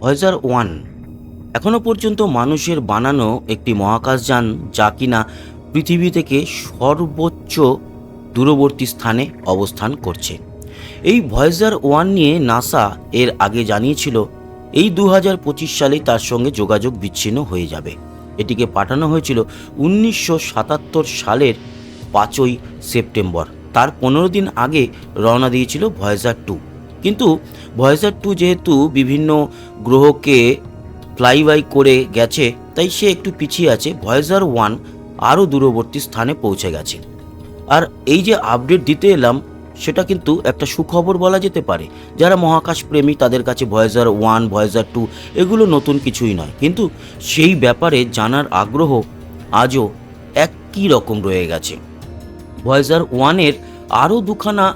Voyager one এখনও পর্যন্ত মানুষের বানানো একটি মহাকাশযান যা কিনা পৃথিবী থেকে সর্বোচ্চ দূরবর্তী স্থানে অবস্থান করছে। এই ভয়েজার ওয়ান নিয়ে নাসা এর আগে জানিয়েছিল, এই দু সালেই তার সঙ্গে যোগাযোগ বিচ্ছিন্ন হয়ে যাবে। এটিকে পাঠানো হয়েছিল উনিশশো সাতাত্তর সালের পাঁচই সেপ্টেম্বর। তার পনেরো দিন আগে রওনা দিয়েছিল ভয়েজার টু। কিন্তু ভয়েজার টু যেহেতু বিভিন্ন গ্রহকে ফ্লাইবাই করে গেছে, তাই সে একটু পিছিয়ে আছে। ভয়েজার ওয়ান আরও দূরবর্তী স্থানে পৌঁছে গেছে। আর এই যে আপডেট দিতে এলাম, সেটা কিন্তু একটা সুখবর বলা যেতে পারে। যারা মহাকাশ প্রেমী, তাদের কাছে ভয়েজার ওয়ান ভয়েজার টু এগুলো নতুন কিছুই নয়। কিন্তু সেই ব্যাপারে জানার আগ্রহ আজও একই রকম রয়ে গেছে। ভয়েজার ওয়ানের আরও দুখানা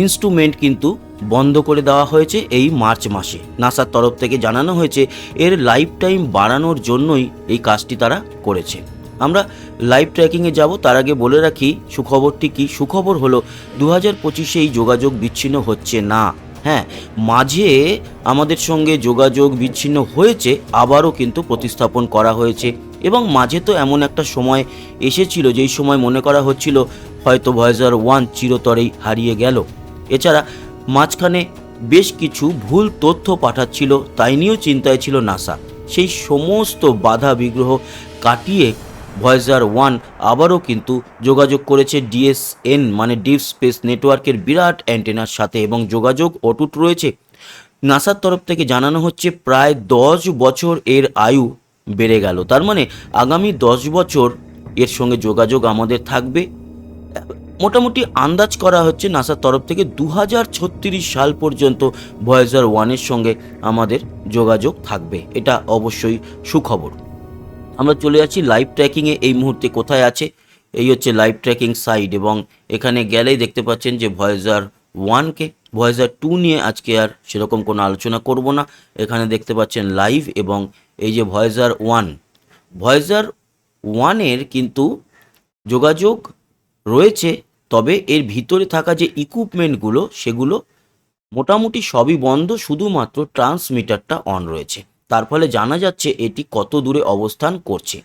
ইনস্ট্রুমেন্ট কিন্তু বন্ধ করে দেওয়া হয়েছে এই মার্চ মাসে। নাসার তরফ থেকে জানানো হয়েছে, এর লাইফ টাইম বাড়ানোর জন্যই এই কাজটি তারা করেছে। আমরা লাইভ ট্র্যাকিংয়ে যাব, তার আগে বলে রাখি, সুখবরটি কি? সুখবর হলো দু হাজার পঁচিশে এই যোগাযোগ বিচ্ছিন্ন হচ্ছে না। হ্যাঁ মাঝে আমাদের সঙ্গে যোগাযোগ বিচ্ছিন্ন হয়েছে, আবারও কিন্তু প্রতিস্থাপন করা হয়েছে। এবং মাঝে তো এমন একটা সময় এসেছিল, যেই সময় মনে করা হচ্ছিল, হয়তো ভয়েজার ওয়ান চিরতরেই হারিয়ে গেল। এছাড়া মাঝখানে বেশ কিছু ভুল তথ্য পাঠাচ্ছিল, তাই নিয়েও চিন্তায় ছিল নাসা। সেই সমস্ত বাধা বিগ্রহ কাটিয়ে ভয়েজার ওয়ান আবারও কিন্তু যোগাযোগ করেছে ডিএসএন মানে ডিপ স্পেস নেটওয়ার্কের বিরাট অ্যান্টেনার সাথে, এবং যোগাযোগ অটুট রয়েছে। নাসার তরফ থেকে জানানো হচ্ছে, প্রায় দশ বছর এর আয়ু বেড়ে গেল। তার মানে আগামী দশ বছর এর সঙ্গে যোগাযোগ আমাদের থাকবে। মোটামুটি আন্দাজ করা হচ্ছে নাসার তরফ থেকে দু হাজার ছত্রিশ সাল পর্যন্ত ভয়েজার ওয়ানের সঙ্গে আমাদের যোগাযোগ থাকবে। এটা অবশ্যই সুখবর। আমরা চলে যাচ্ছি লাইভ ট্র্যাকিংয়ে এই মুহূর্তে কোথায় আছে? এই হচ্ছে লাইভ ট্র্যাকিং সাইট এবং এখানে গেলেই দেখতে পাচ্ছেন যে ভয়েজার ওয়ানকে, ভয়েজার টু নিয়ে আজকে আর সেরকম কোনো আলোচনা করব না। এখানে দেখতে পাচ্ছেন লাইভ এবং এই যে ভয়েজার ওয়ান। ভয়েজার ওয়ানের কিন্তু যোগাযোগ রয়েছে তবে এর ভিতরে থাকা যে ইকুইপমেন্টগুলো সেগুলো মোটামুটি সবই বন্ধ, শুধুমাত্র ট্রান্সমিটারটা অন রয়েছে। তার ফলে জানা যাচ্ছে এটি কত দূরে অবস্থান করছে।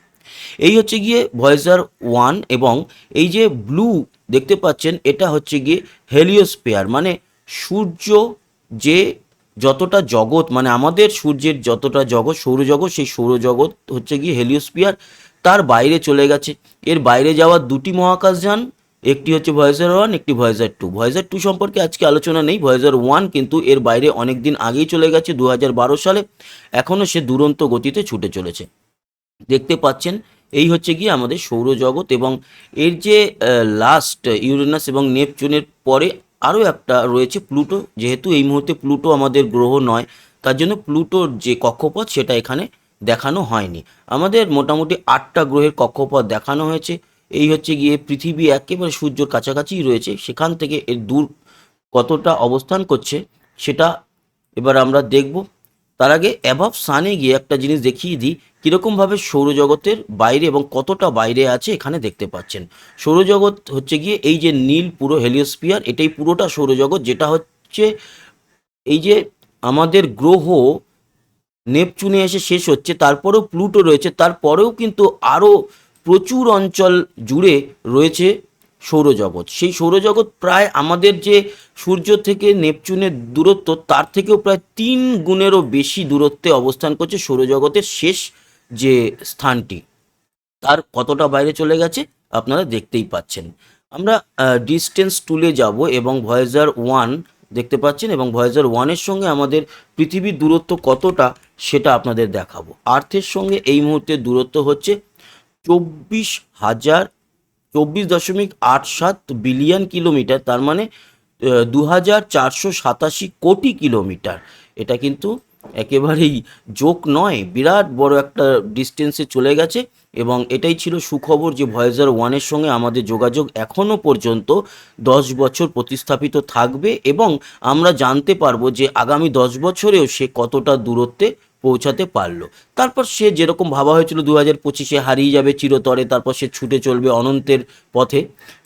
এই হচ্ছে গিয়ে ভয়েজার ওয়ান এবং এই যে ব্লু দেখতে পাচ্ছেন, এটা হচ্ছে গিয়ে হেলিওস্পেয়ার মানে সূর্য যে যতটা জগৎ মানে আমাদের সূর্যের যতটা জগৎ, সৌরজগৎ, সেই সৌরজগৎ হচ্ছে গিয়ে হেলিওস্পিয়ার তার বাইরে চলে গেছে। এর বাইরে যাওয়ার দুটি মহাকাশযান একটি হচ্ছে ভয়েজার ওয়ান একটি ভয়েজার টু ভয়েজার টু সম্পর্কে আজকে আলোচনা নেই। ভয়েজার ওয়ান কিন্তু এর বাইরে অনেক দিন আগেই চলে গেছে দু হাজার বারো সালে। এখনও সে দুরন্ত গতিতে ছুটে চলেছে। দেখতে পাচ্ছেন, এই হচ্ছে গিয়ে আমাদের সৌরজগৎ এবং এর যে লাস্ট ইউরেনাস এবং নেপচুনের পরে আরও একটা রয়েছে প্লুটো যেহেতু এই মুহূর্তে প্লুটো আমাদের গ্রহ নয়, তার জন্য প্লুটোর যে কক্ষপথ সেটা এখানে দেখানো হয়নি। আমাদের মোটামুটি আটটা গ্রহের কক্ষপথ দেখানো হয়েছে। এই হচ্ছে গিয়ে পৃথিবী একেবারে সূর্যর কাছাকাছিই রয়েছে। সেখান থেকে এর দূর কতটা অবস্থান করছে সেটা এবার আমরা দেখব। তার আগে অ্যাভাব সানে গিয়ে একটা জিনিস দেখিয়ে দিই, কীরকমভাবে সৌরজগতের বাইরে এবং কতটা বাইরে আছে এখানে দেখতে পাচ্ছেন। সৌরজগৎ হচ্ছে গিয়ে এই যে নীল পুরো হেলিওস্পিয়ার এটাই পুরোটা সৌরজগৎ, যেটা হচ্ছে এই যে আমাদের গ্রহ, নেপচুনে এসে শেষ হচ্ছে, তারপরেও প্লুটো রয়েছে, তারপরেও কিন্তু আরও প্রচুর অঞ্চল জুড়ে রয়েছে সৌরজগৎ। সেই সৌরজগৎ প্রায় আমাদের যে সূর্য থেকে নেপচুনের দূরত্ব, তার থেকেও প্রায় তিন গুণেরও বেশি দূরত্বে অবস্থান করছে সৌরজগতের শেষ যে স্থানটি। তার কতটা বাইরে চলে গেছে আপনারা দেখতেই পাচ্ছেন। আমরা ডিস্টেন্স টুলে যাব এবং ভয়েজার ওয়ান দেখতে পাচ্ছেন এবং ভয়েজার ওয়ানের সঙ্গে আমাদের পৃথিবীর দূরত্ব কতটা সেটা আপনাদের দেখাবো। আর্থের সঙ্গে এই মুহূর্তে দূরত্ব হচ্ছে চব্বিশ হাজার চব্বিশ দশমিক আট সাত বিলিয়ন কিলোমিটার, তার মানে দু হাজার চারশো সাতাশি কোটি কিলোমিটার। এটা কিন্তু একেবারেই জোক নয়, বিরাট বড় একটা ডিস্টেন্সে চলে গেছে এবং এটাই ছিল সুখবর যে ভয়েজার ওয়ানের সঙ্গে আমাদের যোগাযোগ এখনও পর্যন্ত দশ বছর প্রতিস্থাপিত থাকবে এবং আমরা জানতে পারব যে আগামী দশ বছরেও সে কতটা দূরত্বে পৌঁছাতে পারল। তারপর সে যেরকম ভাবা হয়েছিল দু হাজার পঁচিশে হারিয়ে যাবে চিরতরে, তারপর সে ছুটে চলবে অনন্তের পথে।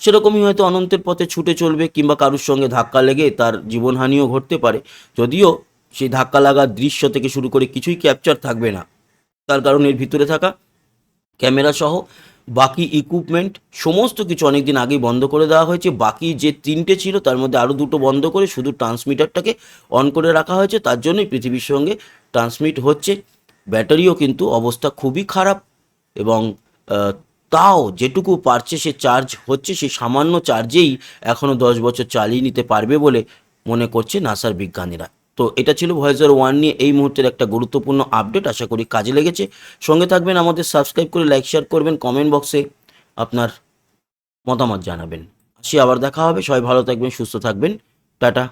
সেরকমই হয়তো অনন্তের পথে ছুটে চলবে কিংবা কারুর সঙ্গে ধাক্কা লেগে তার জীবনহানিও ঘটতে পারে। যদিও সেই ধাক্কা লাগার দৃশ্য থেকে শুরু করে কিছুই ক্যাপচার থাকবে না। তার কারণ এর ভিতরে থাকা। ক্যামেরা সহ বাকি ইকুইপমেন্ট সমস্ত কিছু অনেক দিন আগেই বন্ধ করে দেওয়া হয়েছে। বাকি যে তিনটে ছিল, তার মধ্যে আরও দুটো বন্ধ করে শুধু ট্রান্সমিটারটাকে অন করে রাখা হয়েছে। তার জন্যই পৃথিবীর সঙ্গে ট্রান্সমিট হচ্ছে। ব্যাটারিও কিন্তু অবস্থা খুবই খারাপ এবং তাও যেটুকু পারছে সে চার্জ হচ্ছে, সে সামান্য চার্জেই এখনও দশ বছর চালিয়ে নিতে পারবে বলে মনে করছে নাসার বিজ্ঞানীরা। তো এটা ছিল ভয়েজার ওয়ান নিয়ে এই মুহূর্তের একটা গুরুত্বপূর্ণ আপডেট। আশা করি কাজে লেগেছে। সঙ্গে থাকবেন, আমাদের সাবস্ক্রাইব করে লাইক, শেয়ার করবেন, কমেন্ট বক্সে আপনার মতামত জানাবেন। আসি, আবার দেখা হবে। সবাই ভালো থাকবেন, সুস্থ থাকবেন। টাটা।